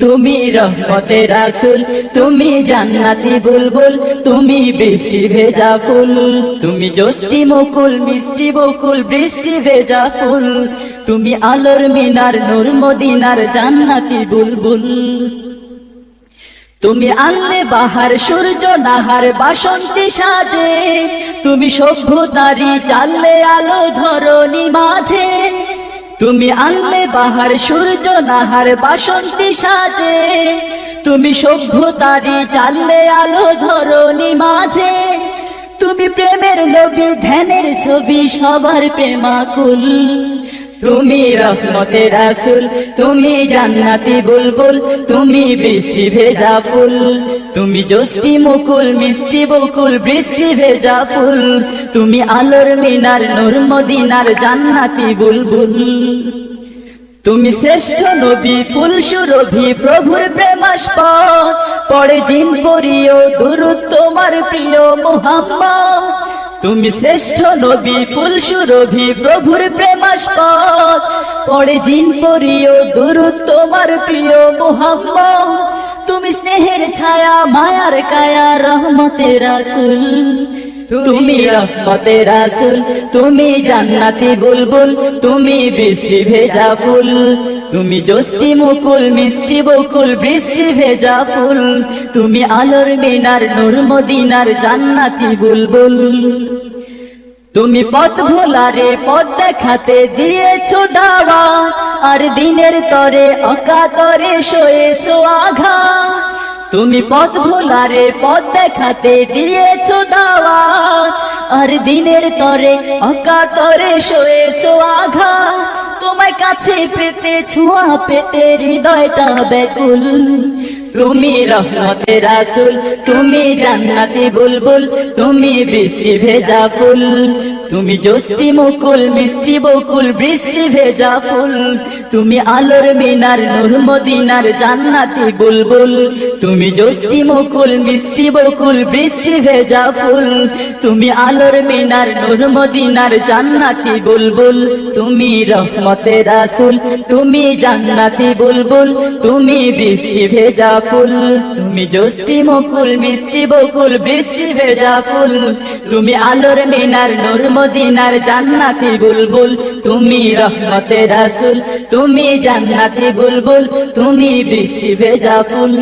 তুমি রহমতের রাসূল, তুমি জান্নাতি বুলবুল, তুমি বৃষ্টি ভেজা ফুল, তুমি জষ্টি মুকুল, মিষ্টি বকুল, বৃষ্টি ভেজা ফুল, তুমি আলোর মিনার, নূর মদিনার জান্নাতি বুলবুল। তুমি আনলে বাহার, সূর্য নাহার, বাসন্তী সাজে, তুমি সভ্যতারি চাললে আলো মাঝে তুমি আনলে বাহার সূর্য, নাহার বাসন্তী সাজে। তুমি সভ্যতারি চাললে আলো ধরনি মাঝে। তুমি প্রেমের লোভী, ধ্যানের ছবি, সবার প্রেমাকুল। তুমি রহমতের রাসূল, তুমি জান্নাতি বুলবুল, তুমি বৃষ্টি ভেজা ফুল। তুমি জষ্টি মুকুল, মিষ্টি বকুল, বৃষ্টি ভেজা ফুল। তুমি আলোর মিনার, নূর মদিনার জান্নাতি বুলবুল। তুমি শ্রেষ্ঠ নবী, ফুল সুরভি, প্রভুর প্রেমাস্পদ পরে জিন পরিও, দুরুদ তোমার প্রিয় মোহাম্মদ তুমি শ্রেষ্ঠ নবী ফুল সুরভি প্রভুর প্রেমাস্পদ। পরে জিন পরিও, দুরুদ তোমার প্রিয় মোহাম্মদ। তুমি স্নেহের ছায়া, মায়ার কায়া, রহমতের রাসূল। তুমি রহমতের রাসূল, তুমি জান্নাতি বুলবুল, তুমি বৃষ্টি ভেজা ফুল। তুমি জষ্টি মুকুল, মিষ্টি বকুল, বৃষ্টি ভেজা ফুল। তুমি আলোর মিনার, নূর মদিনার জান্নাতি বুলবুল। তুমি পথ ভোলারে পথ দেখাতে দিয়েছ দাওয়া। আর দিনের তরে অকাতরে শোয়েছো আঘা। তুমি পথ ভোলারে পথ দেখাতে দিয়েছ দাওয়া। আর দিনের তরে অকাতরে শোয়েছো আঘা। তোমায় কাছে পেতে, ছোঁয়া পেতে হৃদয়টা ব্যাকুল। তুমি রহমতের রাসূল, তুমি জান্নাতি বুলবুল, তুমি বৃষ্টি ভেজা ফুল। তুমি জষ্টি মুকুল, মিষ্টি বকুল, বৃষ্টি ভেজা ফুল। তুমি আলোর মিনার, নূর মদিনার জান্নাতি বুলবুল। তুমি জষ্টি মুকুল, মিষ্টি বকুল, বৃষ্টি ভেজা ফুল। তুমি আলোর মিনার, নূর মদিনার জান্নাতি বুলবুল। তুমি রহমতের রাসূল, তুমি জান্নাতি বুলবুল। তুমি বৃষ্টি ভেজা ফুল। তুমি জষ্টি মুকুল, মিষ্টি বকুল, বৃষ্টি ভেজা ফুল। তুমি আলোর মিনার, নূর মদিনার জান্নাতি বুলবুল। তুমি রহমতের রাসূল তুমি জান্নাতি বুলবুল তুমি বৃষ্টি ভেজা ফুল।